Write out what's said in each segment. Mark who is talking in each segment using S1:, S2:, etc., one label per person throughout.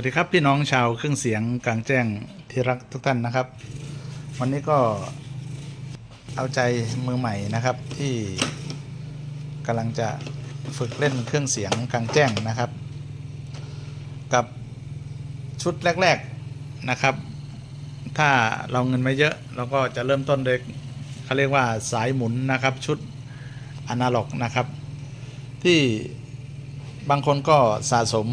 S1: วัสดีครับพี่น้องชาวเครื่องเสียงกลางแจ้งที่รักทุกท่านนะครับ วันนี้ก็เอาใจมือใหม่นะครับที่กำลังจะฝึกเล่นเครื่องเสียงกลางแจ้งนะครับ กับชุดแรก ๆนะครับ ถ้าเราเงินไม่เยอะ เราก็จะเริ่มต้นโดยเขาเรียกว่าสายหมุนนะครับ ชุดอนาล็อกนะครับ ที่บางคนก็สะสม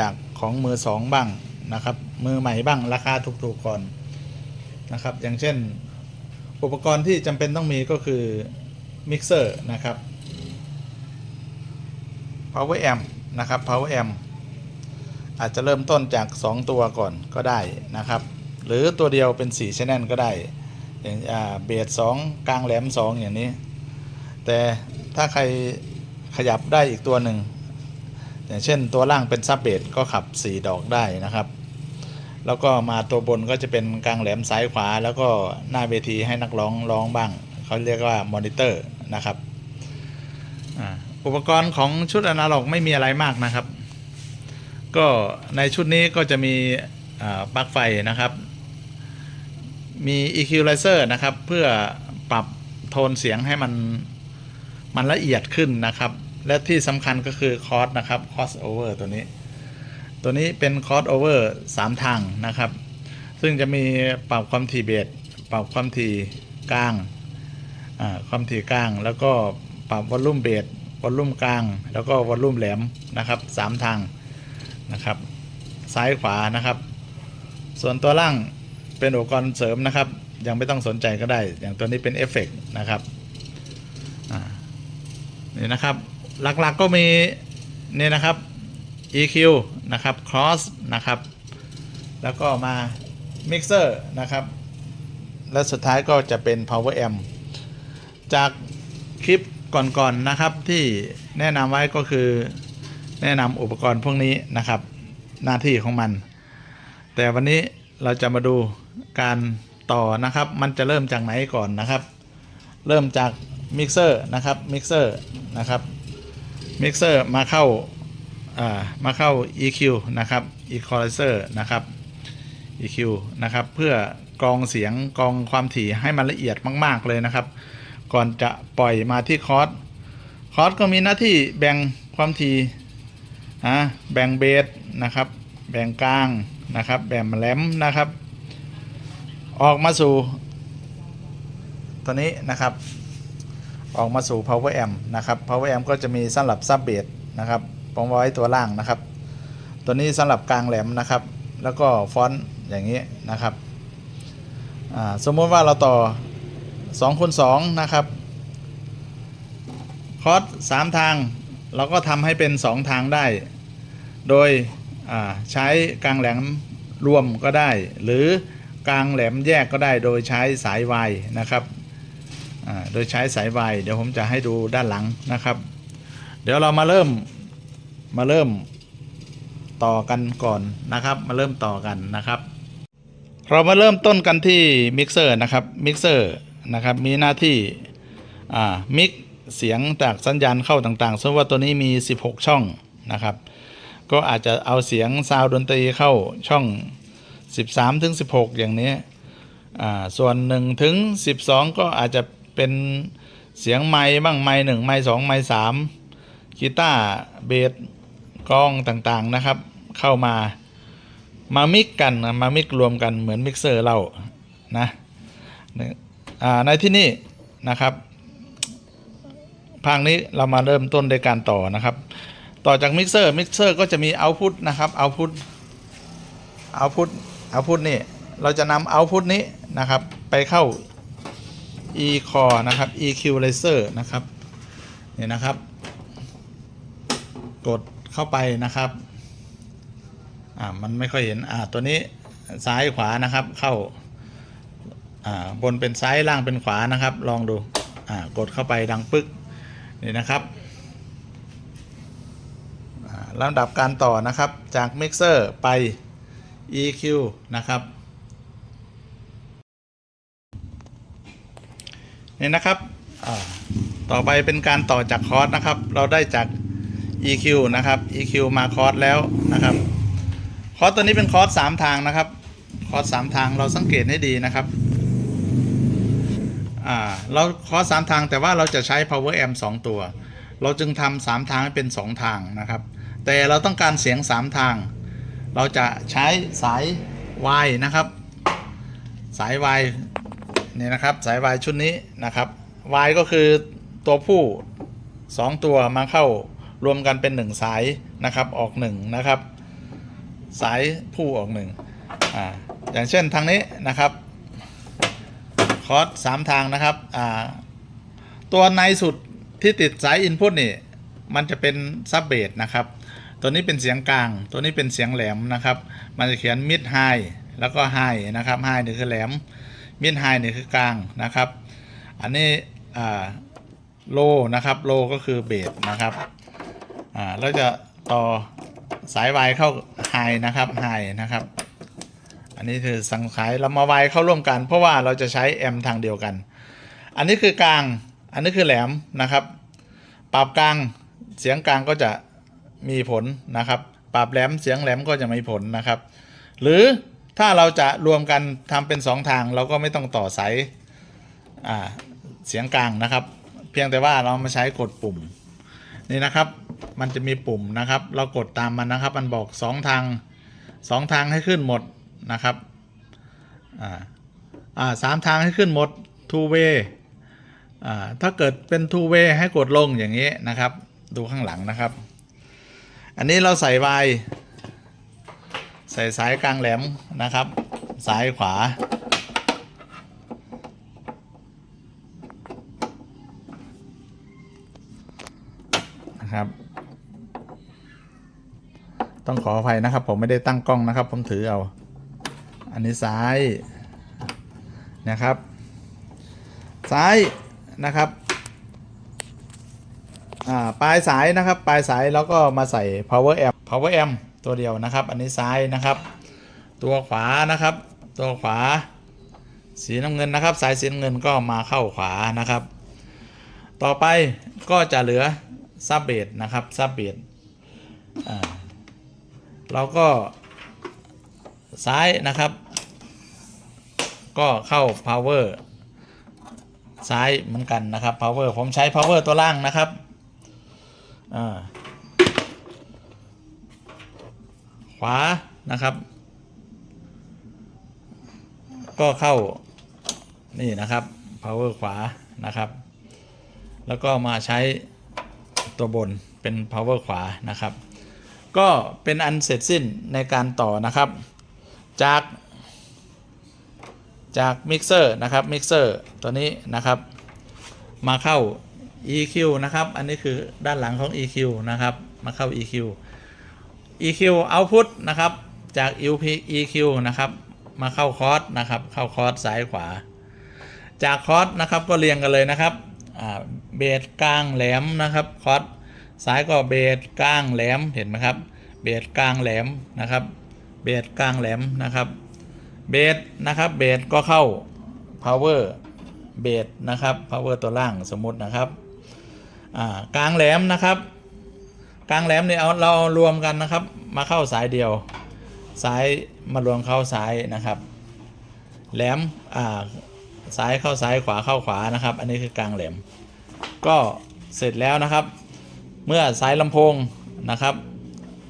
S1: จาก ของมือสองบ้างนะครับ มือใหม่บ้างราคาถูกๆก่อนนะครับ อย่างเช่น อุปกรณ์ที่จำเป็นต้องมีก็คือมิกเซอร์นะครับ power amp นะครับ power amp อาจจะเริ่มต้นจาก 2 ตัวก่อนก็ได้นะครับ หรือตัวเดียวเป็น4 channel ก็ได้อย่างเบสสองกลางแหลม 2 อย่างนี้ แต่ถ้าใครขยับได้อีกตัวหนึ่ง อย่างเช่นตัวล่างเป็นซับเบสก็ขับ 4 ดอกได้นะครับ แล้วก็มาตัวบนก็จะเป็นกลางแหลมซ้ายขวา แล้วก็หน้าเวทีให้นักร้องร้องบ้าง เขาเรียกว่ามอนิเตอร์นะครับอ,อุปกรณ์ของชุดอนาล็อกไม่มีอะไรมากนะครับ ก็ในชุดนี้ก็จะมีปลั๊กไฟนะครับ มี equalizer นะครับ เพื่อปรับโทนเสียงให้มันมันละเอียดขึ้นนะครับ และที่สำคัญก็คือคอร์สนะครับคอสโอเวอร์ตัวนี้ ตัวนี้เป็นคอร์สโอเวอร์สามทางนะครับ ซึ่งจะมีปรับความถี่เบสปรับความถี่กลางความถี่กลาง แล้วก็ปรับวอลลุ่มเบสวอลลุ่มกลาง แล้วก็วอลลุ่มแหลมนะครับสามทางนะครับ ซ้ายขวานะครับ ส่วนตัวล่างเป็นอุปกรณ์เสริมนะครับ ยังไม่ต้องสนใจก็ได้ อย่างตัวนี้เป็นเอฟเฟกต์นะครับนี่นะครับ หลักๆก็มีนี่นะครับ EQ นะครับ Cross นะครับ แล้วก็มา Mixer นะครับ และสุดท้ายก็จะเป็น Power Amp จากคลิปก่อนๆนนะครับที่แนะนำไว้ก็คือแนะนำอุปกรณ์พวกนี้นะครับ หน้าที่ของมัน แต่วันนี้เราจะมาดูการต่อนะครับ มันจะเริ่มจากไหนก่อนนะครับ เริ่มจากมิกเซอร์นะครับมิกเซอร์นะครับ มิกเซอร์มาเข้าอ่ามาเข้า EQ นะครับ Equalizer นะครับ EQ นะครับเพื่อกรองเสียงกรองความถี่ให้มันละเอียดมาก ๆ เลยนะครับ ก่อนจะปล่อยมาที่คอร์สคอร์สก็มีหน้าที่แบ่งความถี่อ่าแบ่งเบสนะครับ แบ่งกลางนะครับ แบ่งแหลมนะครับ ออกมาสู่ตัวนี้นะครับ ออกมาสู่ power amp นะครับ power amp ก็จะมีสำหรับซับเบสนะครับผมไว้ตัวล่างนะครับ ตัวนี้สำหรับกลางแหลมนะครับ แล้วก็ฟอนต์อย่างนี้นะครับสมมติว่าเราต่อ2คูณ2นะครับคอร์ส3ทางเราก็ทำให้เป็น 2 ทางได้ โดยใช้กลางแหลมรวมก็ได้ หรือกลางแหลมแยกก็ได้โดยใช้สายวายนะครับ โดยใช้สายวเดี๋ยวผมจะให้ดูด้านหลังนะครับ เดี๋ยวเรามาเริ่มมาเริ่มต่อกันก่อนนะครับ มาเริ่มต่อกันนะครับ เรามาเริ่มต้นกันที่มิกเซอร์นะครับมิกเซอร์นะครับมีหน้าที่มิกเสียงจากสัญญาณเข้าต่างๆซึ่งว่าตัวนี้มี 16 ช่องนะครับ ก็อาจจะเอาเสียงซาวดนตรีเข้าช่อง 13ถึง16 อย่างนี้อ่าส่วน1ถึง12 ก็อาจจะ เป็นเสียงไม้บ้างไม้หนึ่งไม้สองไม้สามกีตาร์เบสกล้องต่างๆนะครับ เข้ามามามิกกันมามิกรวมกันเหมือนมิกเซอร์เรานะในที่นี่นะครับภาคนี้เรามาเริ่มต้นในการต่อนะครับ ต่อจากมิกเซอร์มิกเซอร์ก็จะมีเอาพุตนะครับเอาพุตเอาพุตเอาพุตนี่เราจะนำเอาพุตนี้นะครับ ไปเข้า e core นะครับ equalizer นะครับเนี่ยนะครับ กดเข้าไปนะครับอ่ามันไม่ค่อยเห็นอ่าตัวนี้ซ้ายขวานะครับ เข้าอ่าบนเป็นซ้ายล่างเป็นขวานะครับ ลองดูอ่ากดเข้าไปดังปึ๊กนี่นะครับอ่าลำดับการต่อนะครับจากมิกเซอร์ไป EQ นะครับ นี่นะครับต่อไปเป็นการต่อจากคอร์สนะครับ เราได้จาก EQ นะครับ EQ มาคอร์สแล้วนะครับ คอร์สตัวนี้เป็นคอร์สสามทางนะครับ คอร์สสามทางเราสังเกตให้ดีนะครับเราคอร์สสามทางแต่ว่าเราจะใช้ power amp สองตัว เราจึงทำสามทางให้เป็นสองทางนะครับ แต่เราต้องการเสียงสามทาง เราจะใช้สาย Y นะครับ สาย Y นี่นะครับสาย Y ชุดนี้นะครับ Y ก็คือตัวผู้ 2 ตัวมาเข้ารวมกันเป็น 1 สายนะครับออก1นะครับสายผู้ออก1อ่าอย่างเช่นทางนี้นะครับคอร์สสามทางนะครับอ่าตัวในสุดที่ติดสายอินพุตนี่มันจะเป็นซับเบสนะครับ ตัวนี้เป็นเสียงกลาง ตัวนี้เป็นเสียงแหลมนะครับ มันจะเขียนมิดไฮแล้วก็ไฮนะครับไฮนี่คือแหลม มิดไฮนี่คือกลางนะครับ อันนี้โลนะครับโลก็คือเบสนะครับอ่าแล้วจะต่อสายไวเข้าไฮนะครับไฮนะครับ อันนี้คือสังขายเรามาไวเข้าร่วมกัน เพราะว่าเราจะใช้แอมทางเดียวกัน อันนี้คือกลาง อันนี้คือแหลมนะครับ ปรับกลางเสียงกลางก็จะมีผลนะครับ ปรับแหลมเสียงแหลมก็จะไมีผลนะครับ หรือ ถ้าเราจะรวมกันทำเป็นสองทางเราก็ไม่ต้องต่อสายเสียงกลางนะครับ เพียงแต่ว่าเรามาใช้กดปุ่มนี่นะครับ มันจะมีปุ่มนะครับ เรากดตามมันนะครับ มันบอกสองทางสองทางให้ขึ้นหมดนะครับอ่าอ่าสามทางให้ขึ้นหมด two way อ่าถ้าเกิดเป็น two way ให้กดลงอย่างนี้นะครับ ดูข้างหลังนะครับ อันนี้เราใส่ไว ใส่สายกลางแหลมนะครับ ซ้ายขวา นะครับ ต้องขออภัยนะครับ ผมไม่ได้ตั้งกล้องนะครับ ผมถือเอา อันนี้ซ้ายนะครับ ซ้ายนะครับอ่าปลายสายนะครับ ปลายสายแล้วก็มาใส่ power amp power amp ตัวเดียวนะครับ อันนี้ซ้ายนะครับ ตัวขวานะครับ ตัวขวา สีน้ำเงินนะครับ สายสีน้ำเงินก็มาเข้าขวานะครับ ต่อไปก็จะเหลือซับเบสนะครับซับเบสอ่าเราก็ซ้ายนะครับ ก็เข้า power ซ้ายเหมือนกันนะครับ power ผมใช้ power ตัวล่างนะครับอ่าขวานะครับ ก็เข้านี่นะครับ power ขวานะครับ แล้วก็มาใช้ตัวบนเป็น power ขวานะครับ ก็เป็นอันเสร็จสิ้นในการต่อนะครับ จาก จากมิกเซอร์นะครับมิกเซอร์ตัวนี้นะครับ มาเข้า EQ นะครับ อันนี้คือด้านหลังของ EQ นะครับ มาเข้า EQ EQ output นะครับ จาก UP EQ นะครับ มาเข้าคอร์สนะครับ เข้าคอร์สซ้ายขวา จากคอร์สนะครับก็เรียงกันเลยนะครับเบสกลางแหลมนะครับคอร์สซ้ายก็เบสกลางแหลมเห็นไหมครับ เบสกลางแหลมนะครับ เบสกลางแหลมนะครับ เบสนะครับ เบสก็เข้า power เบสนะครับ power ตัวล่างสมมตินะครับกลางแหลมนะครับ กลางแหลมเนี่ยเอาเรารวมกันนะครับ มาเข้าสายเดียว สายมารวมเข้าสายนะครับ แหลมอ่าซ้ายเข้าซ้ายขวาเข้าขวานะครับ อันนี้คือกลางแหลม ก็เสร็จแล้วนะครับ เมื่อสายลำโพงนะครับ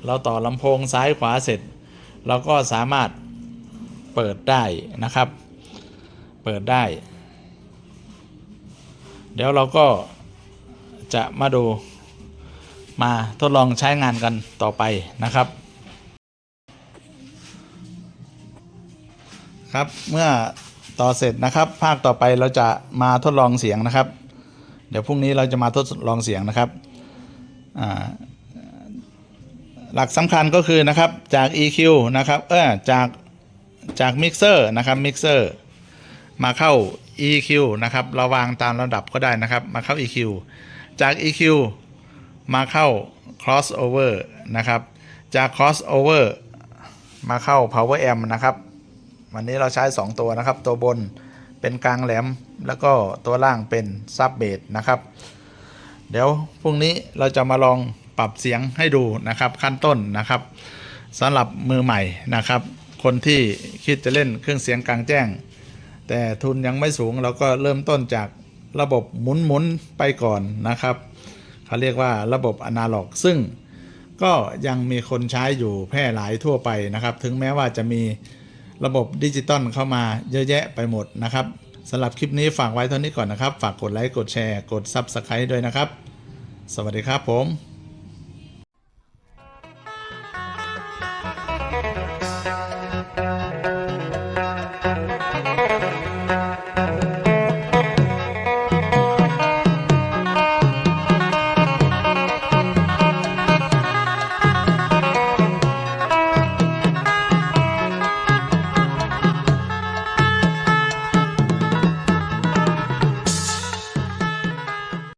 S1: เราต่อลำโพงซ้ายขวาเสร็จ เราก็สามารถเปิดได้นะครับ เปิดได้ เดี๋ยวเราก็จะมาดู มาทดลองใช้งานกันต่อไปนะครับ ครับเมื่อต่อเสร็จนะครับ ภาคต่อไปเราจะมาทดลองเสียงนะครับ เดี๋ยวพรุ่งนี้เราจะมาทดลองเสียงนะครับหลักสำคัญก็คือนะครับจาก EQ นะครับเออจากจากมิกเซอร์นะครับมิกเซอร์มาเข้า EQ นะครับเราวางตามระดับก็ได้นะครับ มาเข้า EQ จาก EQ มาเข้า crossover นะครับ จาก crossover มาเข้า power amp นะครับ วันนี้เราใช้ 2 ตัวนะครับ ตัวบนเป็นกลางแหลม แล้วก็ตัวล่างเป็นซับเบสนะครับ เดี๋ยวพรุ่งนี้เราจะมาลองปรับเสียงให้ดูนะครับขั้นต้นนะครับสำหรับมือใหม่นะครับ คนที่คิดจะเล่นเครื่องเสียงกลางแจ้ง แต่ทุนยังไม่สูงเราก็เริ่มต้นจากระบบหมุนๆไปก่อนนะครับ เขาเรียกว่าระบบอนาล็อก ซึ่งก็ยังมีคนใช้อยู่แพร่หลายทั่วไปนะครับ ถึงแม้ว่าจะมีระบบดิจิตอลเข้ามาเยอะแยะไปหมดนะครับสำหรับคลิปนี้ฝากไว้เท่านี้ก่อนนะครับ ฝากกดไลค์กดแชร์กด Subscribe ด้วยนะครับ สวัสดีครับผม
S2: Thank